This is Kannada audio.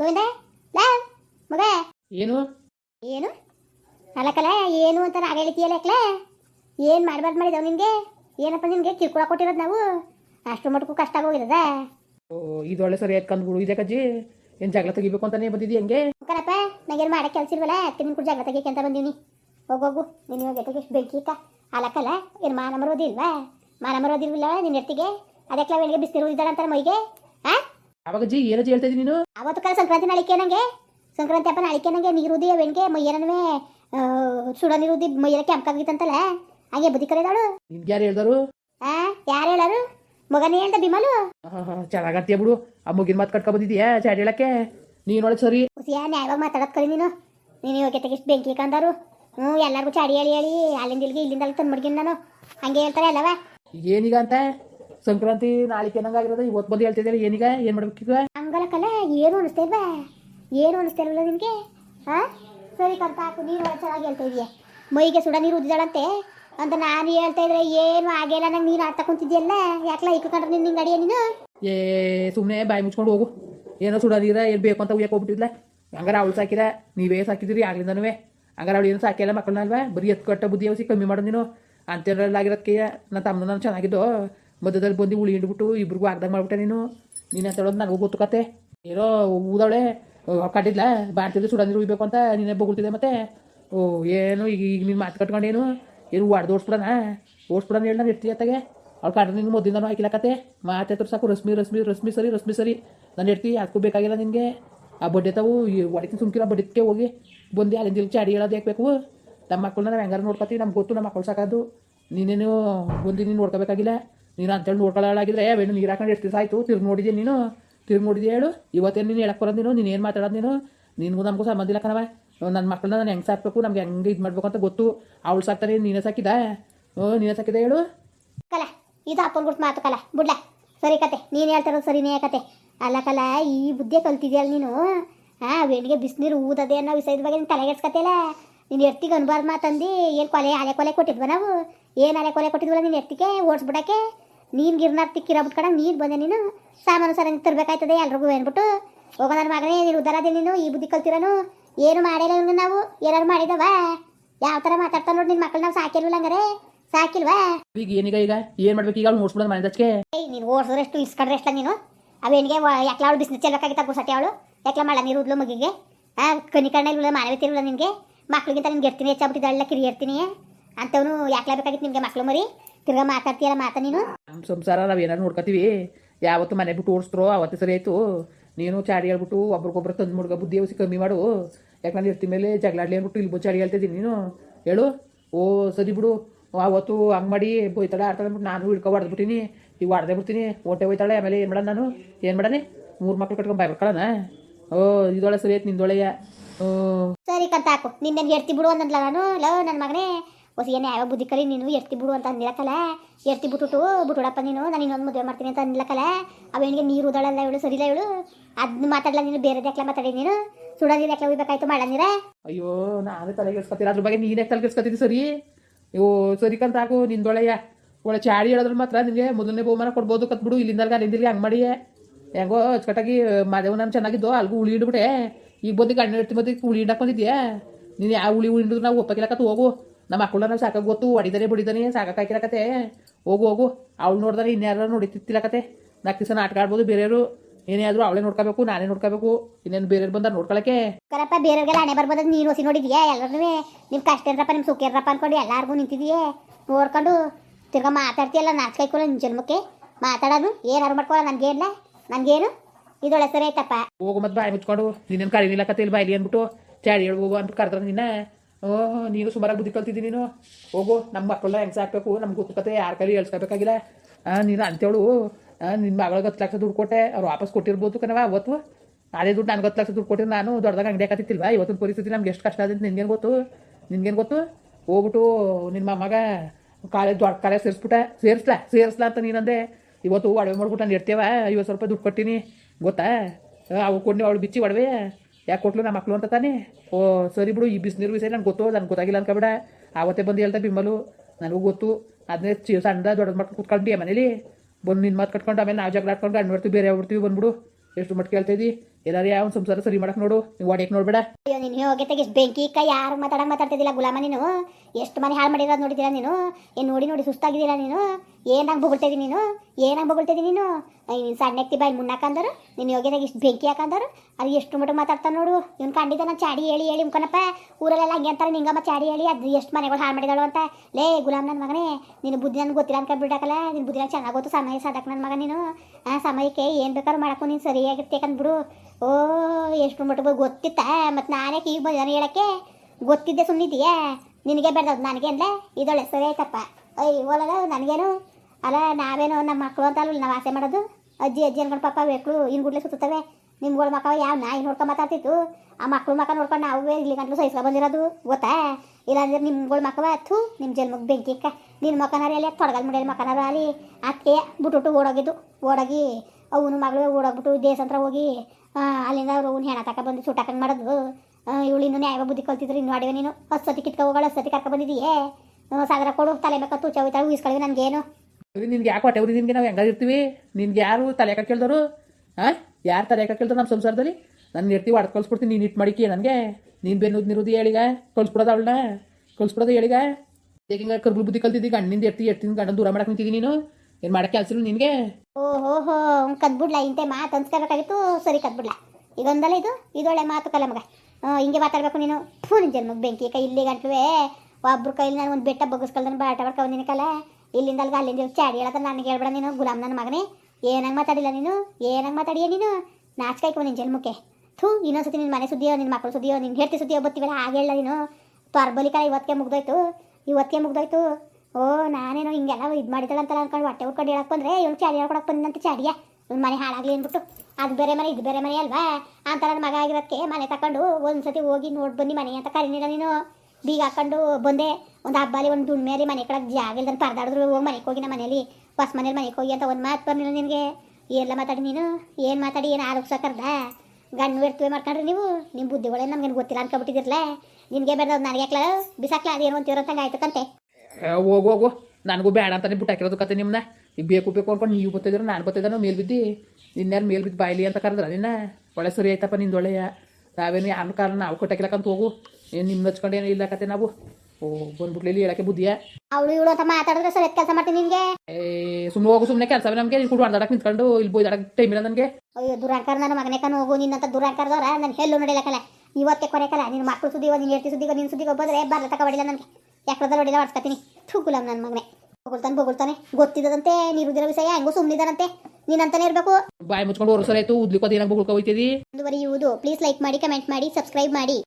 ಗೋವಿಂದ ಲೇ ಮಗ ಏನು? ಏನು? ಅಲ್ಲಕಲ ಏನು ಅಂತ ನಾಗ ಹೇಳ್ತೀಯಲ್ಲ ಯಾಕ್ಲ ಏನು ಮಾಡಬಾರ್ದು ಮಾಡಿದವು ನಿನಗೆ ಏನಪ್ಪ ನಿನಗೆ ಕಿರ್ಕೊಳ ಕೊಟ್ಟಿರೋದು ನಾವು? ಅಷ್ಟು ಮಟ್ಟಕ್ಕೂ ಕಷ್ಟ ಆಗೋಗಿರದ? ಓ ಒಳ್ಳೆ ಸರಿ ಎತ್ಕೊಂಡ್ ಬಿಡು ಇದೆ ಕಜ್ಜಿ. ಏನು ಜಗಳ ತೆಗಿಬೇಕು ಅಂತಾನೆ ಬಂದಿದ್ದಿ ಹೆಂಗೆ? ಕಣಪ್ಪ ನಂಗೇನು ಮಾಡಕ್ಕೆ ಕೆಲಸ ಇಲ್ವಲ್ಲ? ಅದಕ್ಕೆ ನಿನ್ ಕೂಡ ಜಾಗ ತೆಗಿಯಕ್ಕೆ ಅಂತ ಬಂದೀನಿ. ಹೋಗೋಗು ನೀನು ಇವಾಗ ಎಷ್ಟು ಬೆಂಕಿ ಇಕ್ಕ ಅಲ್ಲಕ್ಕಲ್ಲ ಏನು ಮಾನ ಮರೋದಿಲ್ವಾ ಮಾನ ಮರೋದಿಲ್ವಲ್ಲ ನಿನ್ನ ಎತ್ತಿಗೆ ಅದಕ್ಕೆ ಬೆಳಿಗ್ಗೆ ಇದ್ದಾಳೆ ಅಂತಾರೆ ಮೈಗೆ? ಆ? ಅವಾಗ ಜಿ ಏನಜ್ಜಿ ಹೇಳ್ತಾ ಇದ್ದೀನಿ ನೀನು? ಅವತ್ತು ಕಾಲ ಸಂಕ್ರಾಂತಿ ನಾಳಿಕೆ ನಂಗೆ ಸಂಕ್ರಾಂತಿ ಹಬ್ಬ ನಾಳಿಕೆ ನಂಗೆ ನೀರುದಿ ಬೆಣ್ಗೆ ಮೈಯನವೇ ಸುಡ ನೀರುದಿ ಮೈಯರ ಕೆಂಪಾಗಿತ್ತಂತಲ್ಲ ಹಾಗೆ ಬದಿ ಕರೆದಾಳು. ನಿನ್ಗೆ ಯಾರು ಹೇಳ್ದಾರು? ಆ ಯಾರು ಹೇಳಾರು? ಮಗನೇ ಹೇಳ್ದ ಬಿಮಲು? ಚೆನ್ನಾಗಂತೀಯ ಬಿಡು. ಆ ಮುಗಿನ ಮಾತು ಕಟ್ಕೊ ಬಂದಿದ್ಯಾ ಚಾಡಿ ಹೇಳಕ್ಕೆ? ನೀನೊಳಗೆ ಸರಿ. ಖುಷಿಯಾ ನ್ಯಾಯವಾಗಿ ಮಾತಾಡೋದು ಕರಿ ನೀನು. ನೀನು ಇವಾಗ ತೆಗಿಸ್ ಬೆಂಕಿ ಕಂದಾರು. ಹ್ಞೂ ಎಲ್ಲರಿಗೂ ಚಾಡಿ ಹೇಳಿ ಹೇಳಿ ಅಲ್ಲಿಂದ ಇಲ್ಲಿಗೆ ಇಲ್ಲಿಂದ ಅಲ್ಲಿ ತಂದು ಮಡ್ಗಿನ ನಾನು. ಹಂಗೆ ಹೇಳ್ತಾರೆ ಅಲ್ಲವ? ಏನೀಗ ಅಂತ? ಸಂಕ್ರಾಂತಿ ನಾಳಿಕೆ ಏನಂಗಾಗಿರೋದ ಇವತ್ತು ಬಂದು ಹೇಳ್ತಿದ್ದೀರಿ ಏನೀಗ ಏನು ಮಾಡ್ಬೇಕೀಗ ಹಂಗಲಕ್ಕಲ್ಲ ಏನು ಅನಿಸ್ತಾ ಇಲ್ವಾ? ಏನು ಅನಿಸ್ತಾ ಇಲ್ವಲ್ಲ ನಿನಗೆ? ಹಾಂ ಸರಿ ಕರ್ತ ಹಾಕು ನೀನು ಒಳ್ಳೆ ಚೆನ್ನಾಗಿ ಹೇಳ್ತಾ ಇದೀಯ. ಮೈಗೆ ಸುಡ ನೀರು ಉದ್ದಿದಾಳಂತೆ ಅಂತ ನಾನು ಹೇಳ್ತಾ ಇದ್ರೆ ಏನು ಆಗಿಲ್ಲ ನಂಗೆ ನೀನು ಆಡ್ತಾ ಕುಂತಿದ್ಯಲ್ಲ? ಯಾಕಲ ಇಕ್ಕೊಂಡ್ರೆ ನಿನ್ನ ನಿಂಗೆ ಅಡಿಯ ನೀನು? ಏ ಸುಮ್ಮನೆ ಬಾಯಿ ಮುಚ್ಕೊಂಡು ಹೋಗು. ಏನೋ ಸುಡೋದಿರ ಏನು ಬೇಕು ಅಂತ ಉಯ್ಯಕ್ಕೆ ಹೋಗ್ಬಿಟ್ಟಿದ್ಲ. ಹಂಗಾರೆ ಅವಳು ಸಾಕಿರ ನೀವೇ ಸಾಕಿದಿರಿ ಆಗ್ಲಿಂದನೂ ಹಂಗಾರ ಅವಳು ಏನು ಸಾಕಿಲ್ಲ ಮಕ್ಕಳನ್ನ ಅಲ್ವಾ? ಬರೀ ಎತ್ತು ಕಟ್ಟ ಬುದ್ಧಿ ಅವಸಿ ಕಮ್ಮಿ ಮಾಡೋದು ನೀನು. ಅಂತೇಳಾಗಿರೋದಕ್ಕೆ ನನ್ನ ತಮ್ಮನ ನಾನು ಚೆನ್ನಾಗಿದ್ದು. ಮಧ್ಯದಲ್ಲಿ ಬಂದು ಉಳಿ ಹಿಂಡ್ಬಿಟ್ಟು ಇಬ್ರಿಗೂ ಆಗ್ದಾಗ ಮಾಡ್ಬಿಟ್ಟೆ ನೀನು. ನೀನು ಅಂತ ಹೇಳೋದು ನನಗೂ ಗೊತ್ತು ಏನೋ ಊದವಳೆ ಕಟ್ಟಿದ್ಲ ಬಾಡ್ತಿದ್ದು ಸುಡ ನೀರು ಉಯ್ಬೇಕು ಅಂತ ನೀನೇ ಬಗುಳ್ತಿದ್ದೆ ಮತ್ತೆ. ಓ, ಏನು ಈಗ ಈಗ ನೀನು ಮಾತು ಕಟ್ಕೊಂಡೇನು? ಏನು ಹೊಡೆದು ಓಡಿಸ್ಬಿಡೋಣ ಓಡಿಸ್ಬಿಡೋಣ ಹೇಳಿ ನಾನು ಇರ್ತೀಯ ಅತ್ತಾಗೆ ಅವ್ಳು ಕಾಡ್ರೆ ನಿನ್ಗೆ ಮೊದಲಿಂದನೂ ಹಾಕಿಲ್ಲ ಕತೆ. ಮಾತಾಡ್ತಾರೆ ಸಾಕು, ರಶ್ಮಿ ರಶ್ಮಿ ರಶ್ಮಿ ಸರಿ ರಶ್ಮಿ ಸರಿ. ನಾನು ಇರ್ತಿ ಯಾಕೂ ಬೇಕಾಗಿಲ್ಲ ನಿನಗೆ. ಆ ಬಡ್ಡೆ ತಾವು ಹೊಡಿತೀನಿ ಸುಮ್ಕಿರೋ ಬಡ್ಡಿಕ್ಕೆ ಹೋಗಿ ಬಂದು, ಅಲ್ಲಿಂದ ಇಲ್ಲಿ ಚಾಡಿ ಹೇಳೋದು ಬೇಕು ನಮ್ಮ ಮಕ್ಕಳನ್ನ ನಾವು ಹೆಂಗಾರು ನೋಡ್ಕೊತೀವಿ, ನಮ್ಗೆ ಗೊತ್ತು ನಮ್ಮ ಮಕ್ಕಳು ಸಾಕೋದು ನೀನೇನು ಬಂದು ನೀನು ನೋಡ್ಕೋಬೇಕಾಗಿಲ್ಲ. ನೀನು ಅಂತೇಳಿ ನೋಡ್ಕೊಳ್ಳಾಗಿದ್ರೆ ಬೇಡ ನೀರು ಹಾಕೊಂಡು ಎಷ್ಟು ದಿವಸ ಆಯಿತು? ತಿರ್ಗಿ ನೋಡಿದ್ಯಾ ನೀನು? ತಿರ್ಗಿ ನೋಡಿದ್ಯಾ ಹೇಳು? ಇವತ್ತೇನು ನೀನು ಹೇಳಕ್ಕೆ ಬರೋದು ನೀನು? ನೀನು ಏನು ಮಾತಾಡೋದು ನೀನು? ನಿನಗೂ ನಮಗೂ ಸಂಬಂಧ ಇಲ್ಲ ಕಣವ ನನ್ನ ಮಕ್ಕಳನ್ನ ನಾನು ಹೆಂಗೆ ಸಾಕಬೇಕು? ನಮ್ಗೆ ಹೆಂಗೆ ಇದು ಮಾಡ್ಬೇಕು ಅಂತ ಗೊತ್ತು. ಅವಳು ಸಾಕ್ತಾನೆ, ನೀನೇ ಸಾಕಿದ ಓ, ನೀನೇ ಸಾಕಿದ ಹೇಳು? ಕಲ, ಇದು ಅಪ್ಪನ ಕೊಟ್ಟು ಮಾತು ಕಲ. ಬಿಡ್ಲ, ಸರಿ ಕತೆ. ನೀನು ಹೇಳ್ತಿರೋದು ಸರಿನೇ ಕತೆ. ಅಲ್ಲ ಕಲ, ಈ ಬುದ್ಧಿ ಕಲ್ತಿದ್ಯಲ್ಲ ನೀನು? ಹಾಂ ಬೆಳಿಗ್ಗೆ ಬಿಸಿನೀರು ಊದದೆ ಅನ್ನೋ ವಿಷಯದ ಬಗ್ಗೆ ನೀನು ತಲೆಗೆಡ್ಸ್ಕತಿಲ್ಲ ನೀನು ಎರ್ತಿಗೆ ಅನ್ಬಾರ್ದು ಮಾತಂದು, ಏನು ಕೊಲೆ ಅಲೆ ಕೊಲೆ ಕೊಟ್ಟಿದ್ವ ನಾವು? ಏನು ಅಲೆ ಕೊಲೆ ಕೊಟ್ಟಿದ್ವಲ್ಲ ನೀನು ಎರ್ತಿಗೆ? ಓಡಿಸ್ಬಿಡಕ್ಕೆ? ನೀನು ಗಿರ್ನಾರ್ ತಿಕ್ಕಿರ ಕಡೆ ನೀನು ಬಂದೆ ನೀನು. ಸಾಮಾನು ಸರ ತರಬೇಕಾಯ್ತದೆ ಎಲ್ರಿಗೂ ಏನ್ಬಿಟ್ಟು ಹೋಗೋ ನನ್ನ ಮಗನೇ ನೀನು ಉದ್ದಾರದೆ ನೀನು ಈ ಬುದ್ಧಿ ಕಲ್ತಿರೋನು. ಏನು ಮಾಡಿಲ್ಲ ಇವ್ನು ನಾವು ಏನಾರು ಮಾಡಿದವ? ಯಾವ ಥರ ಮಾತಾಡ್ತಾ ನೋಡಿ ನಿನ್ನ ಮಕ್ಕಳು ನಾವು ಸಾಕಿಲ್ವಲ್ಲ ಹಂಗಾರೆ? ಸಾಕಿಲ್ವಾ? ಈಗ ಏನೀಗ ಈಗ? ಏನು ಮಾಡ್ಬೇಕು ಈಗ? ಅವ್ಳು ದಚ್ಕೆ ಏಯ್ ನೀನು ಓಡಿಸಿದ್ರೆ ಎಷ್ಟು ಇಸ್ಕೊಂಡ್ರೆ ಎಷ್ಟ ನೀನು? ಅವೇನಿಗೆ ಯಾಕೆ ಅವಳು ಬಿಸಿಲು ಚೆಲ್ಬೇಕಾಗಿತ್ತ ಗುಸಟಿ ಅವಳು? ಯಾಕೆ ಮಾಡಲ್ಲ ನೀರು ಉದ್ಲು ಮಗಿಗೆ ಆ ಕನಿ ಕಣ್ಣ ಇಲ್ಲ ಮಾನವೇ ತಿರುಲ್ಲ ನಿನಗೆ? ಮಕ್ಳಿಗಿಂತ ನಿನ್ಗೆ ಇರ್ತೀನಿ ಹೆಚ್ಚಾಗ್ಬಿಟ್ಟಿದ್ದೆ ಅಳ್ಳ ಕಿರಿ ಇರ್ತೀನಿ ಅಂತವನು ಯಾಕೆ ಬೇಕಾಗಿತ್ತು ನಿಮಗೆ ಮಕ್ಳು ಮರಿ? ತಿರ್ಗಾ ಮಾತಾಡ್ತೀಯಲ್ಲ ಮಾತಾ ನೀನು? ನಮ್ಮ ಸಂಸಾರ ನಾವು ಏನಾರು ನೋಡ್ಕೊತೀವಿ. ಯಾವತ್ತು ಮನೆ ಬಿಟ್ಟು ಓಡಿಸ್ತ್ರೋ ಅವತ್ತು ಸರಿ ಆಯಿತು. ನೀನು ಚಾಡಿ ಹೇಳ್ಬಿಟ್ಟು ಒಬ್ರಿಗೊಬ್ರು ತಂದು ಮುಡ್ಗ ಬುದ್ಧಿ ಅವಸಿ ಕಮ್ಮಿ ಮಾಡು. ಯಾಕೆ ನಾನು ಇರ್ತಿ ಮೇಲೆ ಜಗಳಾಡ್ಲಿ ಅಂದ್ಬಿಟ್ಟು ಇಲ್ಲಿ ಚಾಡಿ ಹೇಳ್ತಿದ್ದೀನಿ ನೀನು. ಹೇಳು. ಓ ಸರಿ ಬಿಡು. ಅವತ್ತು ಹಂಗ್ ಮಾಡಿ ಬೈತಾಳೆ ಆಡ್ತಾಳೆ ಅಂದ್ಬಿಟ್ಟು ನಾನು ಹಿಡ್ಕೊ ಹೊಡೆದ್ಬಿಟ್ಟಿನಿ. ಈಗ ಹೊಡೆದೇ ಬಿಡ್ತೀನಿ. ಓಟೆ ಹೋಯ್ತಾಳೆ ಆಮೇಲೆ ಏನು ಮಾಡೋಣ ನಾನು? ಏನು ಮಾಡಾನೆ ಮೂರು ಮಕ್ಳು ಕಟ್ಕೊಂಡು ಬಾಯ್ಬಿಡ್ಕೊಳ್ಳೋಣ ಓ ಇದೊಳೆ ಸರಿ ಆಯ್ತು ನಿಂದೊಳೆಯ ಸರಿ ಕಂತಾಕು ನಿನ್ನ ನಿನ್ನೇನು ಹೇಳ್ತಿ ಬಿಡು ಅಂದ್ಲ ನಾನು? ಲವ್ ನನ್ನ ಮಗನೇ. ಏನು ಯಾವ ಬುದ್ಧಿ ಕಲಿ ನೀನು? ಎರ್ತಿ ಬಿಡು ಅಂತ ಅಂದಿಲ್ಲಕಲ್ಲ ಎರ್ತಿ ಬಿಟ್ಟುಟ್ಟು ಬಿಟ್ಟುಡಪ್ಪ ನೀನು, ನಾನು ಇನ್ನೊಂದು ಮದುವೆ ಮಾಡ್ತೀನಿ ಅಂತ ಅಂದಿಲ್ಲಕಲ್ಲ ಅವೇನಿಗೆ ನೀರು ಉದಳಲ್ಲ ಇವಳು, ಸರಿಲ್ಲ ಇವಳು. ಅದನ್ನ ಮಾತಾಡಲ್ಲ ನೀನು ಬೇರೆ ದಾಖಲೆ ಮಾತಾಡಿ ನೀನು? ಸುಡ ದಾಖಲೆ ಹೋಗ್ಬೇಕಾಯ್ತು ಮಾಡ ಅಯ್ಯೋ, ನಾನು ತಲೆಗೆಡ್ಸ್ಕೊತೀನಿ ಅದ್ರ ಬಗ್ಗೆ ನೀನೇ ತಲೆಗೆಡ್ಸ್ಕೊತಿದ್ದಿ ಸರಿ? ಇವು ಸರಿ ಕಂತಾಕು ನಿಂದೊಳೆಯ ಒಳ್ಳೆ ಚಾಡಿ ಹೇಳೋದ್ರ ಮಾತ್ರ ನಿನಗೆ ಮೊದಲನೇ ಬಹುಮಾನ ಕೊಡ್ಬೋದು ಕತ್ಬಿಡು ಇಲ್ಲಿಂದ ಅಲ್ಲಿಂದ ಇಲ್ಲಿಗೆ ಹಂಗೆ ಮಾಡಿ. ಹೆಂಗೋ ಅಚ್ಚುಕಟ್ಟಾಗಿ ಮಾದೇವ್ ನಾನು ಚೆನ್ನಾಗಿದ್ದು, ಅಲ್ಗೂ ಉಳಿ ಹಿಡ್ಬಿಟ್ಟೆ ಈಗ ಬಂದು ಗಂಡ ಇಡ್ತಿ ಮತ್ತೆ ಉಳಿ ಬಂದಿದ್ಯಾ? ನೀನು ಯಾವ ಉಳಿ ಉಳಿ ನಾವು ಕತ್ತು ಹೋಗು. ನಮ್ಮ ಮಕ್ಕಳನ್ನ ಸಾಕಾಗ ಗೊತ್ತು ಹೊಡಿದಾನೆ ಬಡಿದಾನೆ ಕತೆ ಹೋಗು ಹೋಗು. ಅವಳು ನೋಡಿದ್ರೆ ಇನ್ಯಾರು ನೋಡಿತಿತ್ತಿಲಕತೆ ನಾಲ್ಕು ದಿವಸ ನಾಟಕ ಆಡ್ಬೋದು ಬೇರೆಯವರು. ಏನೇ ಆದರೂ ಅವಳೇ ನೋಡ್ಕೋಬೇಕು ನಾನೇ ನೋಡ್ಕೋಬೇಕು. ಇನ್ನೇನು ಬೇರೆಯವ್ರು ಬಂದ ನೋಡ್ಕೊಳಕ್ಕೆ. ಕರಪ್ಪ ಬೇರೆಯವ್ರಿಗೆಲ್ಲ ಹಣೆ ಬರ್ಬೋದು ನೀನು ಹೊಸಿ ನೋಡಿದ್ಯಾ? ಎಲ್ಲರೂ ನಿಮ್ಮ ಕಷ್ಟ ಇರಪ್ಪ ನಿಮ್ಮ ಸುಖ ಇರಪ್ಪ ಅನ್ಕೊಂಡು ಎಲ್ಲಾರ್ಗೂ ನಿಂತಿದೀಯೇ. ನೋಡ್ಕೊಂಡು ತಿರ್ಗಾ ಮಾತಾಡ್ತೀಯಲ್ಲ ನಾಚ್ಕೈಕೊಲ್ಲ ನಿನ್ನ ಜನ್ಮಕ್ಕೆ. ಮಾತಾಡೋದು ಏನಾರು ಮಾಡ್ಕೊಳ? ನನಗೇನಿಲ್ಲ ನನಗೇನು? ಇದೊಳೆ ಸರಿ ಆಯ್ತಪ್ಪ. ಹೋಗು ಮತ್ತೆ ಬಾಯಿ ಮುಚ್ಕೊಂಡು. ನಿನ್ನೇನು ಕರೀನಿಲ್ಲ ಕತೆ ಬಾಯಿಲಿ ಅಂದ್ಬಿಟ್ಟು. ಚಾಡಿ ಹೇಳ್ಬೋದು ಅಂತ ಅಂದ್ಬಿಟ್ಟು ಕರೆದ್ರೆ ನಿನ್ನ. ಓ, ನೀನು ಸುಮಾರಾಗಿ ಬುದ್ಧಿ ಕಲ್ತಿದ್ದೀನಿ ನೀನು? ಹೋಗು ನಮ್ಮ ಮಕ್ಕಳನ್ನ ಹೆಂಗೆ ಸಾಕ್ಬೇಕು ನಮ್ಗೆ ಗೊತ್ತು ಯಾರ ಕೈ ಹೇಳ್ಸ್ಕೋಬೇಕಾಗಿಲ್ಲ ನೀನು ಅಂತೇಳು ನಿನ್ನ ಮಗಳಿಗೆ ಹತ್ತು ಲಕ್ಷ ದುಡ್ಡು ಕೊಟ್ಟೆ, ಅವ್ರು ವಾಪಸ್ ಕೊಟ್ಟಿರ್ಬೋದು ಕಣವ ಅವತ್ತು. ಅದೇ ದುಡ್ಡು ನನಗೆ ಹತ್ತು ಲಕ್ಷ ದುಡ್ಡು ಕೊಟ್ಟಿದ್ದು ನಾನು ದೊಡ್ಡದಾಗ ಅಂಗಡಿ ಹಾಕತ್ತಿತ್ತಿಲ್ವಾ ಇವತ್ತಿನ ಪರಿಸ್ಥಿತಿ ನಮ್ಗೆ ಎಷ್ಟು ಕಷ್ಟ ಆದಂತ ನಿನ್ಗೇನು ಗೊತ್ತು? ನಿನ್ಗೇನು ಗೊತ್ತು? ಹೋಗ್ಬಿಟ್ಟು ನಿನ್ನ ಮಗ ಕಾಲೇಜ್ ದೊಡ್ಡ ಕಾಲೇಜ್ ಸೇರಿಸ್ಬಿಟ್ಟ, ಸೇರಿಸ್ಲ, ಸೇರಿಸ್ಲಾ ಅಂತ ನೀನಂದೆ. ಇವತ್ತು ಒಡವೆ ಮಾಡ್ಬಿಟ್ಟು ನಾನು ಇರ್ತೇವ ಐವತ್ತು ಸ್ವಲ್ಪ ದುಡ್ಡು ಕೊಟ್ಟಿನಿ. ಗೊತ್ತಾ? ಅವು ಕೊಟ್ಟು ಅವಳು ಬಿಚ್ಚಿ ಒಡವೆ. ಯಾಕೆ ಕೊಟ್ಲು ನಮ್ಮ ಮಕ್ಕಳು ಅಂತ ತಾನೇ? ಓ, ಸರಿ ಬಿಡು, ಈ ಬಿಸಿನೀರು ಬಿಸಿ ನಂಗೆ ಗೊತ್ತು ನನಗೆ ಗೊತ್ತಾಗಿಲ್ಲ ಅನ್ಕೊಬೇಡ. ಆವತ್ತೇ ಬಂದು ಹೇಳ್ತಾ ಬಿಮ್ಮಲು ನನಗೂ ಗೊತ್ತು. ಅದನ್ನೇ ಚಿ ಸಣ್ಣ ದೊಡ್ಡದು ಮಾಡ್ಕೊಂಡು ಕೂತ್ಕೊಂಡ್ಬಿಯ ಮನೇಲಿ. ಬಂದು ನಿನ್ನ ಮಾತು ಕಟ್ಕೊಂಡು, ಆಮೇಲೆ ನಾವು ಜಗಳ ಆಡ್ಕೊಂಡು ಅಣ್ಣ ಬರ್ತೀವಿ ಬೇರೆ ಆಗ್ಬಿಡ್ತೀವಿ ಬಂದ್ಬಿಡು. ಎಷ್ಟು ಮಟ್ಟ ಕೇಳ್ತಾ ಇದ್ದೀವಿ ಎಲ್ಲಾರು ಯಾವ ಸಂಸಾರ ಸರಿ ಮಾಡಕ್ ನೋಡು. ನೀವು ಒಡೆಯಕ್ಕೆ ನೋಡ್ಬೇಡ. ಅಯ್ಯೋ, ನೀನು ಹೋಗಿ ತೆಗಿಸ್ ಬೆಂಕಿ, ಕೈ, ಯಾರು ಮಾತಾಡಂಗೆ ಮಾತಾಡ್ತಿದ್ದಿಲ್ಲ ಗುಲಾಮ ನೀನು. ಎಷ್ಟು ಮನೆ ಹಾಳು ಮಾಡಿರೋದು ನೋಡಿದ್ದೀರಾ ನೀನು? ಏನು ನೋಡಿ ನೋಡಿ ಸುಸ್ತಾಗಿದ್ದೀರಾ ನೀನು? ಏನಂಗೆ ಬೊಗಳ್ತಿದ್ದಿ ನೀನು? ಏನಾಗಿ ಬೊಗಳ್ತಿದ್ದಿ ನೀನು? ನೀನು ಸಣ್ಣ ಎಕ್ತಿ ಬಾಯಿ ಮುನ್ನಾಕಂದರು ನೀನು ಯೋಗ್ಯದಾಗ ಇಷ್ಟು ಬೆಂಕಿ ಹಾಕಂದರು ಅದು ಎಷ್ಟು ಮಟ್ಟ ಮಾತಾಡ್ತಾನೆ ನೋಡು. ಇವ್ನು ಕಂಡಿದ್ದ ನಾನು ಚಾಡಿ ಹೇಳಿ ಹೇಳಿ ಮುಖನಪ್ಪ ಊರಲ್ಲೆಲ್ಲ ಹಂಗೆ ಅಂತಾರೆ ನಿಂಗಮ್ಮ ಚಾಡಿ ಹೇಳಿ, ಅದು ಎಷ್ಟು ಮನೆಗಳು ಹಾಳು ಮಾಡಿದಾಳು ಅಂತ. ಲೇ, ಗುಲಾಮ್ ನನ್ನ ಮಗನೇ ನಿನ್ನ ಬುದ್ಧಿ ನನಗೆ ಗೊತ್ತಿಲ್ಲ ಬಿಡಾಕಲ್ಲ ನಿನ್ನ ಬುದ್ಧಿ ನಂಗೆ ಚೆನ್ನಾಗಿ ಗೊತ್ತು, ಸಮಯ ಸಾಧಕ ನನ್ನ ಮಗ ನೀನು. ಆ, ಸಮಯಕ್ಕೆ ಏನು ಬೇಕಾದ್ರೂ ಮಾಡಕ್ಕೂ ನೀನು ಸರಿಯಾಗಿರ್ತೇಕಂದ್ಬಿಡು ಓ, ಎಷ್ಟು ಮಟ್ಟ ಗೊತ್ತಿತ್ತ? ಮತ್ತು ನಾನೇ ಈಗ ಬಂದ ಹೇಳಕ್ಕೆ. ಗೊತ್ತಿದ್ದೆ ಸುಮ್ಮನಿದೀಯಾ ನಿನಗೆ ಬೇಡ್ದವ್ದು ನನಗೆ ಅಂದ್ರೆ ಇದೊಳ್ಳೆ ಸರಿ ಆಯ್ತಪ್ಪ. ಅಯ್ಯ ಓಲದ ನನಗೇನು ಅಲ್ಲ, ನಾವೇನು ನಮ್ಮ ಮಕ್ಕಳು ಅಂತ ಅಲ್ಲ ನಾವು ಆಸೆ ಮಾಡೋದು? ಅಜ್ಜಿ ಅಜ್ಜಿ ಅನ್ಕೊಂಡು ಪಾಪ ಮಕ್ಕಳು ಇನ್ ಗುಡ್ಲೆ ಸುತ್ತುತ್ತವೆ. ನಿಮ್ಗಳ ಮಕ್ಕಳು ಯಾವ ನಾಯಿ ನೋಡ್ಕೊಂಡು ಮಾತಾಡ್ತಿತ್ತು ಆ ಮಕ್ಕಳು ಮಕ್ಕ ನೋಡ್ಕೊಂಡು ನಾವು ಇಲ್ಲಿ ಗಂಟಲು ಸಹಿಸ್ಕೊ ಬಂದಿರೋದು, ಗೊತ್ತಾ? ಇಲ್ಲಾಂದ್ರೆ ನಿಮ್ಗಳ ಮಕ್ಕವ ಥೂ ನಿಮ್ಮ ಜನ್ಮಕ್ಕೆ ಬೆಂಕಿ ಇಕ್ಕ ನಿನ್ನ ಮಕ್ಕನಾರ ಅಲ್ಲಿ ತೊಡಗಲ್ ಮುಡಿಯಲ್ಲಿ ಮಕ್ಕನಾರ ಅಲ್ಲಿ ಅದಕ್ಕೆ ಬಿಟ್ಬಿಟ್ಟು ಓಡೋಗಿದ್ದು. ಓಡೋಗಿ ಅವನು ಮಗಳು ಓಡೋಗ್ಬಿಟ್ಟು ದೇಶಾಂತರ ಹೋಗಿ ಅಲ್ಲಿಂದ ಅವ್ರು ಅವ್ನು ಹೆಣ ತಕ ಬಂದು ಸುಟ್ಟಾಕಂಗೆ ಮಾಡೋದು. ಇವಳು ಇನ್ನೂ ನ್ಯಾಯ ಬುದ್ಧಿ ಕಲ್ತಿದ್ರು, ಇನ್ನು ಅಡಿವೆ ನೀನು ಹತ್ತು ಕಿತ್ಕೊ ಹೋಗೋಳು ಹತ್ತು ಸತಿ ಕರ್ಕೊ ಬಂದಿದ್ದೀಯೇ ಸಾಗರ ಕೊಡು, ತಲೆ ಬೇಕಾ ತುಚ್ಚ ಹೋಯ್ತಾಳೆ ಉಯಿಸ್ಕೊಳ್ಳಿ ನನಗೇನು? ನಿನ್ಗೆ ಯಾಕೆ ಹೊಟ್ಟೆ ನಿನ್ಗೆ ನಾವು ಇರ್ತೀವಿ? ನಿನ್ಗೆ ಯಾರು ತಲೆ ಯಾಕೆ ಕೇಳ್ದವರು ಹಾಂ ಯಾರು ತಲೆ ಕೇಳ್ತಾರೆ ನಮ್ಮ ಸಂಸಾರದಲ್ಲಿ? ನಾನು ಇರ್ತೀವಿ ಹೊಡೆದು ಕಳ್ಸ್ಬಿಡ್ತೀನಿ ನೀನು ಇಟ್ಟು ಮಾಡಿಕೆ ನನಗೆ. ನೀನು ಬೆನ್ನುದ್ ನಿರುದಿ ಹೇಳಿಗ? ಕಳ್ಸ್ಬಿಡೋದು ಅವಳನ್ನ ಕಳ್ಸ್ಬಿಡೋದು ಹೇಳಿಗ? ಹಿಂಗೆ ಕರ್ಬುಲ್ ಬುದ್ಧಿ ಕಲ್ತಿದ್ದಿ, ಗಂಡಿಂದ ಎತ್ತಿ ಎತ್ತಿನ ಗಂಡನ ದೂರ ಮಾಡಕ್ಕೆ ನಿಂತಿದ್ದೀನಿ ನೀನು. ಏನು ಮಾಡಕ್ಕೆ ಕೆಲಸ ನಿನಗೆ? ಓಹೋ ಹೋ ಕದ್ಬಿಡ್ಲ, ಇಂತೆ ಮಾತು ಅನ್ಸ್ಕೋಬೇಕಾಗಿತ್ತು ಸರಿ ಕದ್ಬಿಡ್ಲ. ಇದೊಂದಲ್ಲ ಇದು? ಇದೊಳ್ಳೆ ಮಾತು ಕಲ ಮಗ. ಹಿಂಗೆ ಮಾತಾಡ್ಬೇಕು ನೀನು. ಫೂ ನಿನ್ ಜನ್ಮಕ್ಕೆ ಬೆಂಕಿ, ಕೈ ಇಲ್ಲಿ ಗಂಟ್ಲುವೆ ಒಬ್ರು ಕೈಲಿ ನಾನು ಒಂದು ಬೆಟ್ಟ ಬಗ್ಗಿಸ್ಕೊಳ್ದಾನೆ ಬಾಟ ಬರ್ಕೊಂಬಂದಿನಿ ಕಲ. ಇಲ್ಲಿಂದ ಅಲ್ಲಿಗೆ ಅಲ್ಲಿಂದ ಚಾಡಿ ಹೇಳತ್ತ ನನಗೆ ಹೇಳ್ಬೇಡ ನೀನು, ಗುಲಾಮ್ ನನ್ನ ಮಗನೇ. ಏನಂಗೆ ಮಾತಾಡಿಲ್ಲ ನೀನು, ಏನಂಗೆ ಮಾತಾಡಿಯ ನೀನು? ನಾಚ್ಕಾಯ್ಕೊ ನಿನ್ನ ಜನ್ಮಕ್ಕೆ. ಥೂ ಇನ್ನೊಂದ್ಸತಿ ನಿನ್ನ ಮನೆ ಸುದ್ದಿಯೋ ನಿನ್ನ ಮಕ್ಕಳು ಸುದ್ದಿಯೋ ನಿನ್ನ ಹೇಳ್ತಿ ಸುದ್ದಿಯೋ ಗೊತ್ತಿವಲ್ಲ, ಹಾಗೆ ಹೇಳ ನೀನು. ತೊರ್ಬಲಿ ಕಾಲ ಇವತ್ತಿಗೆ ಮುಗ್ದೋಯ್ತು ಇವತ್ತಿಗೆ ಮುಗ್ದೋಯ್ತು. ಓ, ನಾನೇನೋ ಹಿಂಗೆಲ್ಲ ಇದು ಮಾಡಿದಳಂತಲ್ಲ ಅನ್ಕೊಂಡು ಹೊಟ್ಟೆ ಉಟ್ಕೊಂಡು ಹೇಳಕ್ಕೆ ಬಂದರೆ, ಇವ್ನು ಚಾಡಿ ಹೇಳ್ಕೊಡಕ್ಕೆ ಬಂದಂತ ಚಾಡಿಯ. ಇವ್ನ ಮನೆ ಹಾಳಾಗಲಿ ಅಂದ್ಬಿಟ್ಟು. ಅದು ಬೇರೆ ಮನೆ, ಇದು ಬೇರೆ ಮನೆ ಅಲ್ವಾ? ಅಂತ ನನ್ನ ಮಗ ಆಗಿರೋದಕ್ಕೆ ಮನೆ ತಕೊಂಡು ಒಂದ್ಸತಿ ಹೋಗಿ ನೋಡಿ, ಬನ್ನಿ ಮನೆ ಅಂತ ಕರೀನಿಲ್ಲ ನೀನು. ಬೀಗ ಹಾಕೊಂಡು ಬಂದೆ. ಒಂದು ಹಬ್ಬಲಿ ಒಂದು ದುಣ್ಮೇರಿ ಮನೆ ಕಡೆ ಜಾಗ ಇಲ್ದಂತ ಪರದಾಡಿದ್ರು ಹೋಗಿ ಮನೆಗೆ ಹೋಗಿ ನಮ್ಮ ಮನೇಲಿ ಹೊಸ ಮನೇಲಿ ಮನೆಗೆ ಹೋಗಿ ಅಂತ ಒಂದು ಮಾತು ಬರ್ಲಿಲ್ಲ ನಿನಗೆ. ಎಲ್ಲ ಮಾತಾಡಿ ನೀನು? ಏನು ಮಾತಾಡಿ? ಏನು ಆರೋಗ್ಯ ಕರ್ದ ಗಂಡು ಇರ್ತವೆ ಮಾಡ್ಕೊಂಡ್ರಿ ನೀವು? ನಿಮ್ಮ ಬುದ್ಧಿಗಳೇ ನಮ್ಗೇನು ಗೊತ್ತಿಲ್ಲ ಅನ್ಕೊಬಿಟ್ಟಿದ್ರಲ್ಲ ನಿನಗೆ ಬೇಡ ನನಗೆ ಹಾಕ್ಲ? ಬಿಸಾಕ್ಲ? ಅದೇನು ಅಂತೀರೋ ಅಂತ ಆಯ್ತು ಕಂತೆ. ಹೋಗು ಹೋಗು. ನನಗೂ ಬೇಡ ಅಂತ ಬಿಟ್ಟು ಹಾಕಿರೋದು ಕತೆ ನಿಮ್ಮನ್ನ ಈಗ ಬೇಕು ಬೇಕು ಅನ್ಕೊಂಡು ನೀವು ಗೊತ್ತಿದ್ರು ನಾನು ಗೊತ್ತಿದ್ದಾನು ಮೇಲ್ ಬಿದ್ದು. ನಿನ್ನೇನು ಮೇಲ್ ಬಿದ್ದು ಬಾಯ್ಲಿ ಅಂತ ಕರೆದ್ರ ನಿನ್ನ? ಒಳ್ಳೆ ಸರಿ ಆಯ್ತಪ್ಪ ನಿಂದೊಳ್ಳೆಯ ನಾವೇನು ಯಾರು ಕಾರಣ ನಾವು ಕೊಟ್ಟಾಕಿಲ್ಲಕ್ಕಂತ ಹೋಗು. ಏನು ನಿಮ್ಮ ಹಚ್ಕೊಂಡು ಏನು ಇಲ್ಲ ಕತೆ ನಾವು? ಓ ಬಂದ್ಬಿಟ್ಲಿ ಹೇಳಕ್ಕೆ ಬುದ್ಧಿಯ? ಅವಳು ಇವಳು ಅಂತ ಮಾತಾಡಿದ್ರೆ ಸರಿ ಕೆಲಸ ಮಾಡ್ತೀನಿ ನಿನಗೆ? ಏ ಸುಮ್ಮನೆ ಹೋಗು ಸುಮ್ಮನೆ ಕೆಲಸ ನಮಗೆ. ಕೂಡ ಹೊಡೆದಾಡಕ್ಕೆ ನಿಂತ್ಕೊಂಡು ಇಲ್ಲಿ ಬೋಯ್ದಾಡಕ್ಕೆ ಟೈಮ್ ಇಲ್ಲ ನನಗೆ. ಅಯ್ಯೋ ದುರಾಂಕಾರ ನನ್ನ ಮಗನೇ ಕಣ್ಣು ಹೋಗು ನಿನ್ನಂತ ದುರಾಂಕಾರದವ್ರ. ನಾನು ಎಲ್ಲೂ ನೋಡಿಲ್ಲಕಲ್ಲ ಇವತ್ತೆ ಕೊರೆಕಲ್ಲ ನಿನ್ನ ಮಕ್ಕಳು ಸುದ್ದಿ ನಿನ್ನ ಹೆಂಡತಿ ಸುದ್ದಿಗೋ ನಿನ್ನ ಸುದ್ದಿಗೋ ಬಂದ್ರೆ ಬರ್ಲ ತಕ ಹೊಡಿಲ್ಲ ನನಗೆ. ಯಾಕದ ಹೊಡಿಲ್ಲ ಹೊಡ್ಸ್ಕೊತೀನಿ ಥೂ ನನ್ನ ಮಗನೇ. ಬೊಗಳ್ತಾನೆ ಬೊಗಳ್ತಾನೆ. ಗೊತ್ತಿದ್ದದಂತೆ ನೀರುದಿರ ವಿಷಯ ಹೆಂಗೋ ಸುಮ್ಮನಿದ್ದಾರಂತೆ ನೀನಂತಾನೆ ಇರಬೇಕು. ಬಾಯಿ ಮುಚ್ಕೊಂಡು ಹೊರಸರ ಆಯ್ತು. ಉದ್ಲಿಕ್ಕೆ ಅದೇನಾಗ ಬುಳ್ಕೊ ಹೋಯ್ತಿದಿ. ಮುಂದುವರಿಯುವುದು. ಪ್ಲೀಸ್ ಲೈಕ್ ಮಾಡಿ ಕಮೆಂಟ್ ಮಾಡಿ ಸಬ್ಸ್ಕ್ರೈಬ್ ಮಾಡಿ.